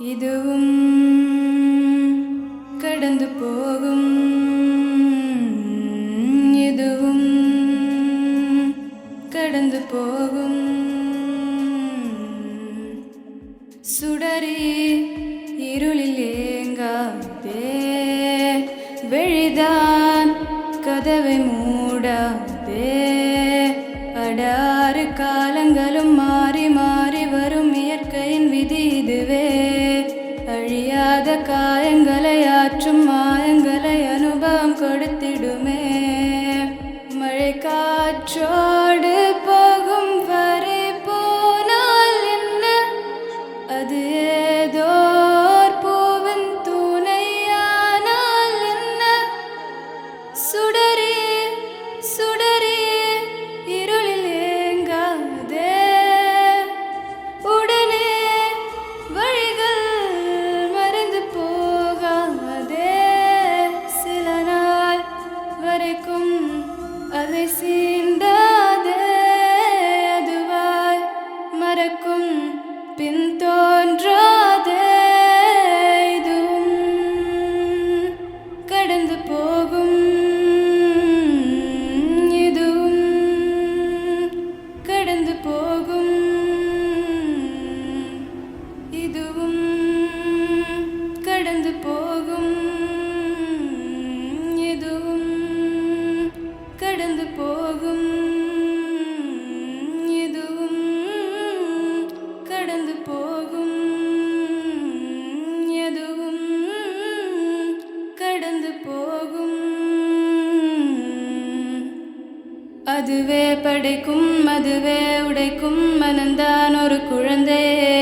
இதுவும் கடந்து போகும். இதுவும் கடந்து போகும். சுடரி இருளில் ஏங்காதே. வெளிதான் கதவை மூடாதே. அடாறு கால காயங்களை ஆற்றும் மாயங்களை அனுபவம் கொடுத்திடுமே மழை காற்றோடு போகும் வரை போனால் என்ன அது ஏதோ பூவின் துணையானால் என்ன சுட அதை அதுவே படைக்கும் அதுவே உடைக்கும் மனந்தான் ஒரு குழந்தையே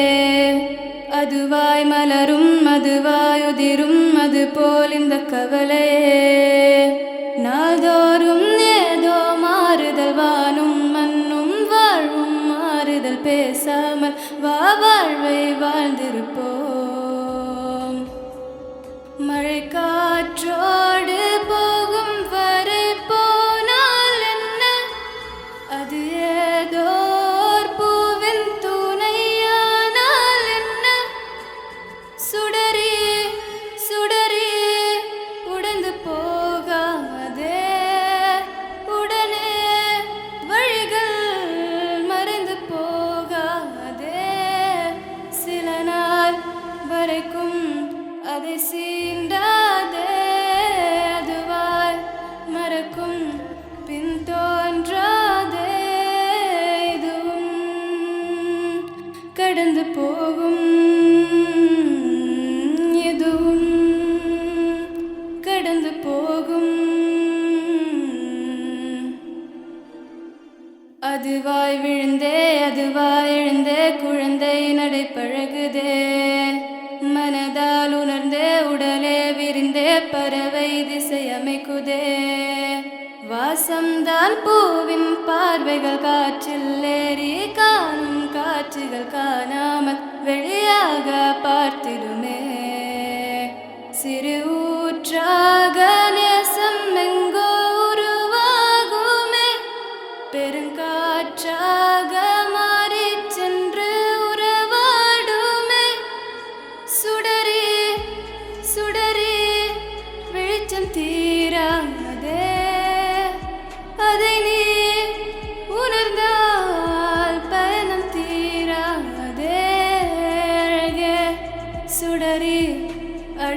அதுவாய் மலரும் அதுவாய் உதிரும் அது போல் இந்த கவலையே நாள்தோறும் ஏதோ மாறுதல் வானும் மண்ணும் வாழ்வும் மாறுதல் பேசாமல் வா வாழ்வை வாழ்ந்திருப்போம். மழை காற்றோ வரைக்கும் அது சீண்டாதே அதுவாய் மறக்கும் பின் தோன்றாதே. இதுவும் கடந்து போகும் எதுவும் கடந்து போகும். அதுவாய் விழுந்தே அதுவாய் எழுந்தே குழந்தை நடை பழகுதே. பறவை திசையமைக்குதே. வாசம்தான் பூவின் பார்வைகள் காற்றில் ஏறி காணும் காற்றுகள் காணா.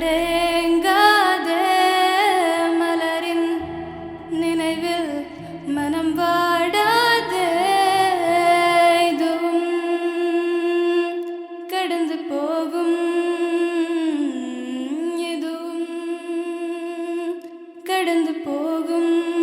அடேங்காதே மலரின் நினைவில் மனம் வாடாதே. இதுவும் கடந்து போகும். இதுவும் கடந்து போகும்.